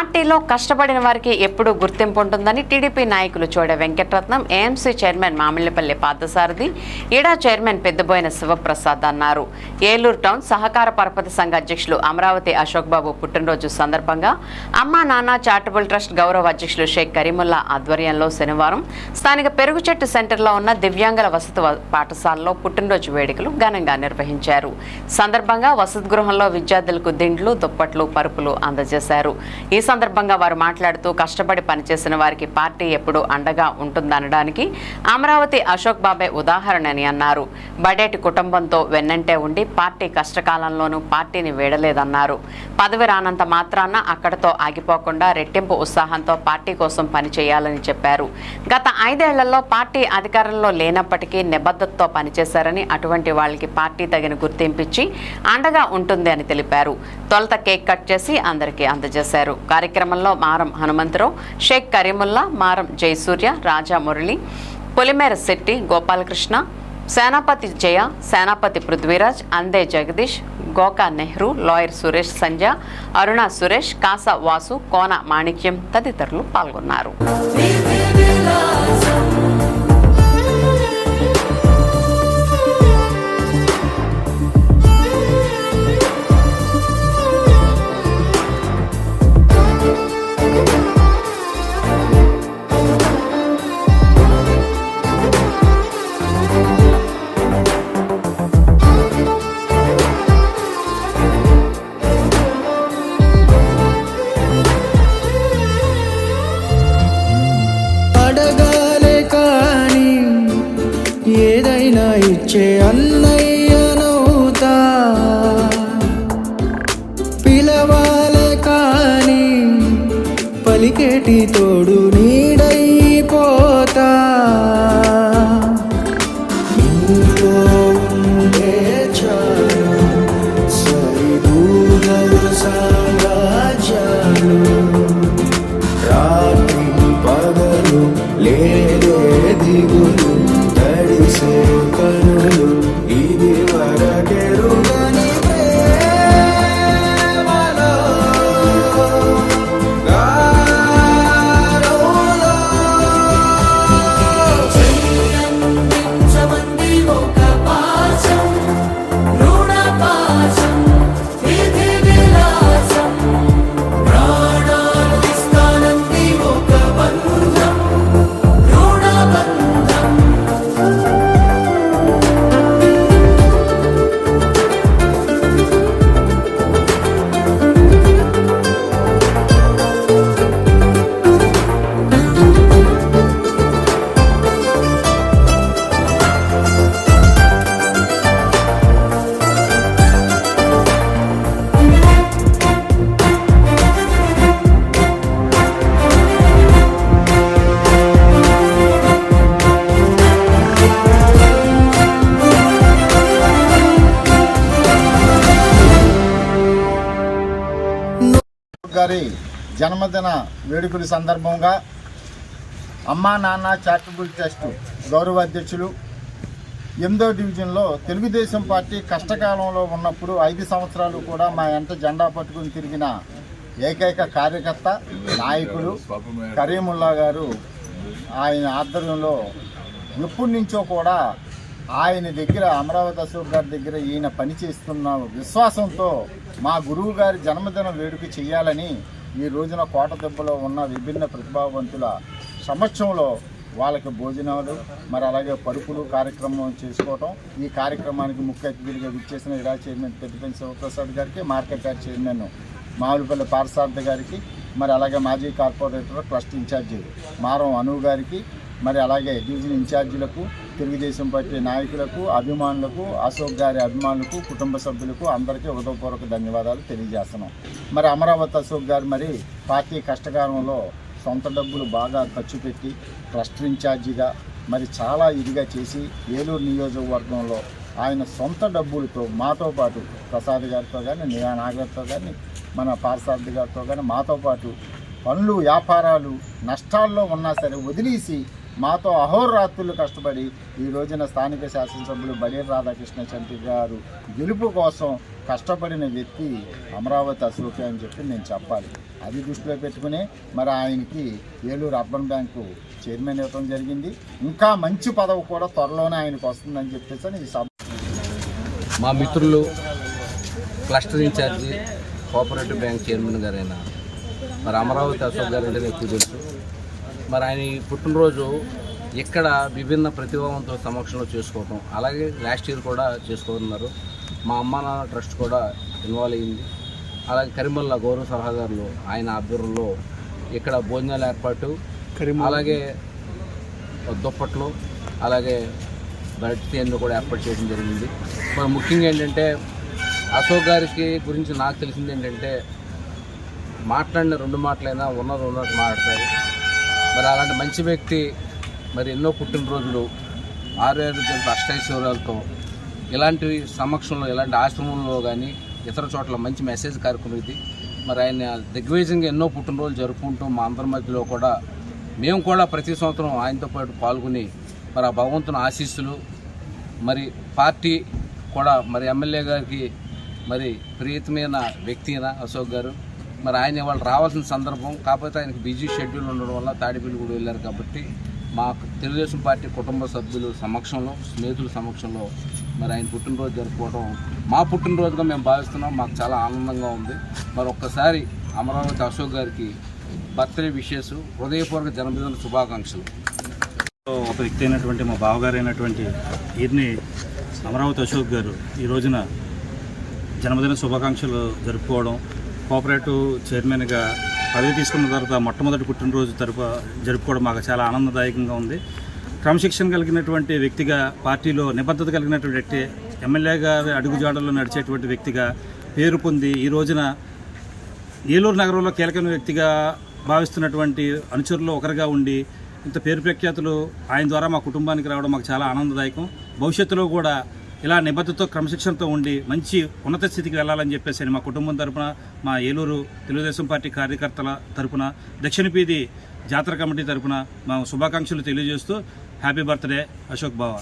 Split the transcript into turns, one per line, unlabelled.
పార్టీలో కష్టపడిన వారికి ఎప్పుడూ గుర్తింపు ఉంటుందని టీడీపీ నాయకులు చోడ వెంకటరత్నం ఏఎంసీ చైర్మన్ మామిళ్ళపల్లి పార్థసారథి ఈడా చైర్మన్ పెద్దబోయిన శివప్రసాద్ అన్నారు. ఏలూరు టౌన్ సహకార పరపతి సంఘ అధ్యక్షులు అమరావతి అశోక్ బాబు పుట్టినరోజు సందర్భంగా అమ్మా నాన్న చారిటబుల్ ట్రస్ట్ గౌరవ అధ్యక్షులు షేక్ కరీముల్లా ఆధ్వర్యంలో శనివారం స్థానిక పెరుగు చెట్టు సెంటర్లో ఉన్న దివ్యాంగుల వసతి పాఠశాలలో పుట్టినరోజు వేడుకలు ఘనంగా నిర్వహించారు. సందర్భంగా వసతి గృహంలో విద్యార్థులకు దిండ్లు దుప్పట్లు పరుపులు అందజేశారు. ఈ సందర్భంగా వారు మాట్లాడుతూ కష్టపడి పనిచేసిన వారికి పార్టీ ఎప్పుడూ అండగా ఉంటుందనడానికి అమరావతి అశోక్ బాబే ఉదాహరణ అని అన్నారు. బడేటి కుటుంబంతో వెన్నంటే ఉండి పార్టీ కష్టకాలంలోనూ పార్టీని వీడలేదన్నారు. పదవి రానంత మాత్రాన అక్కడతో ఆగిపోకుండా రెట్టింపు ఉత్సాహంతో పార్టీ కోసం పనిచేయాలని చెప్పారు. గత ఐదేళ్ళలో పార్టీ అధికారంలో లేనప్పటికీ నిబద్ధతతో పనిచేశారని అటువంటి వాళ్ళకి పార్టీ తగిన గుర్తింపిచ్చి అండగా ఉంటుంది అని తెలిపారు. తొలత కేక్ కట్ చేసి అందరికీ అందజేశారు. కార్యక్రమంలో మారం హనుమంతరావు షేక్ కరీముల్లా మారం జయసూర్య రాజా మురళి పొలిమేర శెట్టి గోపాలకృష్ణ సేనాపతి జయ సేనాపతి పృథ్వీరాజ్ అందే జగదీష్ గోకా నెహ్రూ లాయర్ సురేష్ సంజ అరుణ సురేష్ కాసా వాసు కోన మాణిక్యం తదితరులు పాల్గొన్నారు.
పిలిచే అన్నయ్యనవుతా పిలవాలే కానీ పలికేటి తోడు నీడైపోతా. రాత్రి పగలు లేదే దిగులు తడిసే
గారి జన్మదిన వేడుకల సందర్భంగా అమ్మా నాన్న చారిటబుల్ ట్రస్ట్ గౌరవ అధ్యక్షులు ఎనిమిదో డివిజన్లో తెలుగుదేశం పార్టీ కష్టకాలంలో ఉన్నప్పుడు ఐదు సంవత్సరాలు కూడా మా ఎంట జెండా పట్టుకుని తిరిగిన ఏకైక కార్యకర్త నాయకుడు కరీముల్లా గారు ఆయన ఆధ్వర్యంలో ఎప్పటి నుంచో కూడా ఆయన దగ్గర అమరావతి అశోక్ గారి దగ్గర ఈయన పనిచేస్తున్న విశ్వాసంతో మా గురువు గారి జన్మదిన వేడుక చేయాలని ఈ రోజున కోట దెబ్బలో ఉన్న విభిన్న ప్రతిభావంతుల సమక్షంలో వాళ్ళకి భోజనాలు మరి అలాగే పరుపులు కార్యక్రమం చేసుకోవటం. ఈ కార్యక్రమానికి ముఖ్య అతిథులుగా విచ్చేసిన ఇడా చైర్మన్ పెద్దపల్లి శివప్రసాద్ గారికి మార్కెట్ యార్డ్ చైర్మన్ మామిడిపల్లి పారసార్థ గారికి మరి అలాగే మాజీ కార్పొరేటర్ ట్రస్ట్ ఇన్ఛార్జి మారం అను గారికి మరి అలాగే డివిజన్ ఇన్ఛార్జీలకు తెలుగుదేశం పార్టీ నాయకులకు అభిమానులకు అశోక్ గారి అభిమానులకు కుటుంబ సభ్యులకు అందరికీ హృదయపూర్వక ధన్యవాదాలు తెలియజేస్తున్నాం. మరి అమరావతి అశోక్ గారు మరి పార్టీ కష్టకాలంలో సొంత డబ్బులు బాగా ఖర్చు పెట్టి ట్రస్ట్ ఇన్ఛార్జిగా మరి చాలా ఇదిగా చేసి ఏలూరు నియోజకవర్గంలో ఆయన సొంత డబ్బులతో మాతో పాటు ప్రసాద్ గారితో కానీ నాగర్తో కానీ మన పార్సార్థి గారితో కానీ మాతో పాటు పనులు వ్యాపారాలు నష్టాల్లో ఉన్నా సరే వదిలేసి మాతో అహోరాత్రులు కష్టపడి ఈ రోజున స్థానిక శాసనసభ్యులు బడే రాధాకృష్ణ చంటి గారు గెలుపు కోసం కష్టపడిన వ్యక్తి అమరావతి అశోకే అని చెప్పి నేను చెప్పాలి. అది దృష్టిలో పెట్టుకుని మరి ఆయనకి ఏలూరు అర్బన్ బ్యాంకు చైర్మన్ ఇవ్వడం జరిగింది. ఇంకా మంచి పదవి కూడా త్వరలోనే ఆయనకు వస్తుందని చెప్పేసి ఈ సభ
మా మిత్రులు cluster incharge cooperative bank chairman గారైన మరి అమరావతి అశోక్ గారు అంటే ఎక్కువ మరి ఆయన ఈ పుట్టినరోజు ఇక్కడ విభిన్న ప్రతిభావంతుల సమక్షంలో చేసుకోవటం అలాగే లాస్ట్ ఇయర్ కూడా చేసుకుంటున్నారు మా అమ్మ నాన్న ట్రస్ట్ కూడా ఇన్వాల్వ్ అయ్యింది. అలాగే కరిమల్ల గౌరవ సలహాదారులు ఆయన ఆధ్వర్యంలో ఇక్కడ భోజనాల ఏర్పాటు అలాగే దుప్పట్లు అలాగే బయట అన్ని కూడా ఏర్పాటు చేయడం జరిగింది. మరి ముఖ్యంగా ఏంటంటే అశోక్ గారికి గురించి నాకు తెలిసింది ఏంటంటే మాట్లాడిన రెండు మాటలైనా ఉన్నది ఉన్నట్టు మాట్లాడతారు. మరి అలాంటి మంచి వ్యక్తి మరి ఎన్నో పుట్టినరోజులు ఆరోగ్యం అష్టైశ్వర్యాలతో ఇలాంటి సమక్షంలో ఇలాంటి ఆశ్రమంలో కానీ ఇతర చోట్ల మంచి మెసేజ్ కార్యక్రమం ఇది. మరి ఆయన దిగ్విజయంగా ఎన్నో పుట్టినరోజులు జరుపుకుంటూ మా అందరి మధ్యలో కూడా మేము కూడా ప్రతి సంవత్సరం ఆయనతో పాటు పాల్గొని మరి ఆ భగవంతుని ఆశీస్సులు మరి పార్టీ కూడా మరి ఎమ్మెల్యే గారికి మరి ప్రీతమైన వ్యక్తి అశోక్ గారు. మరి ఆయన ఇవాళ రావాల్సిన సందర్భం కాకపోతే ఆయనకి బిజీ షెడ్యూల్ ఉండడం వల్ల తాడిపల్లి కూడా వెళ్ళారు కాబట్టి మా తెలుగుదేశం పార్టీ కుటుంబ సభ్యులు సమక్షంలో స్నేహితుల సమక్షంలో మరి ఆయన పుట్టినరోజు జరుపుకోవడం మా పుట్టినరోజుగా మేము భావిస్తున్నాం. మాకు చాలా ఆనందంగా ఉంది. మరి ఒక్కసారి అమరావతి అశోక్ గారికి బర్త్డే విషెస్ హృదయపూర్వక జన్మదిన శుభాకాంక్షలు.
ఒక వ్యక్తి అయినటువంటి మా బావగారు అయినటువంటి ఈయన్ని అమరావతి అశోక్ గారు ఈ రోజున జన్మదిన శుభాకాంక్షలు జరుపుకోవడం కోఆపరేటివ్ చైర్మన్గా పదవి తీసుకున్న తర్వాత మొట్టమొదటి పుట్టినరోజు తరపు జరుపుకోవడం మాకు చాలా ఆనందదాయకంగా ఉంది. క్రమశిక్షణ కలిగినటువంటి వ్యక్తిగా పార్టీలో నిబద్ధత కలిగినటువంటి వ్యక్తి ఎమ్మెల్యేగా అడుగుజాడల్లో నడిచేటువంటి వ్యక్తిగా పేరు పొంది ఈ రోజున ఏలూరు నగరంలో కీలకమైన వ్యక్తిగా భావిస్తున్నటువంటి అనుచరుల్లో ఒకరిగా ఉండి ఇంత పేరు ప్రఖ్యాతులు ఆయన ద్వారా మా కుటుంబానికి రావడం మాకు చాలా ఆనందదాయకం. భవిష్యత్తులో కూడా ఇలా నిబద్ధతతో క్రమశిక్షణతో ఉండి మంచి ఉన్నత స్థితికి వెళ్ళాలని చెప్పేసి మా కుటుంబం తరపున మా ఏలూరు తెలుగుదేశం పార్టీ కార్యకర్తల తరపున దక్షిణపీది జాతర కమిటీ తరపున మా శుభాకాంక్షలు తెలియజేస్తూ హ్యాపీ బర్త్డే అశోక్ బావా.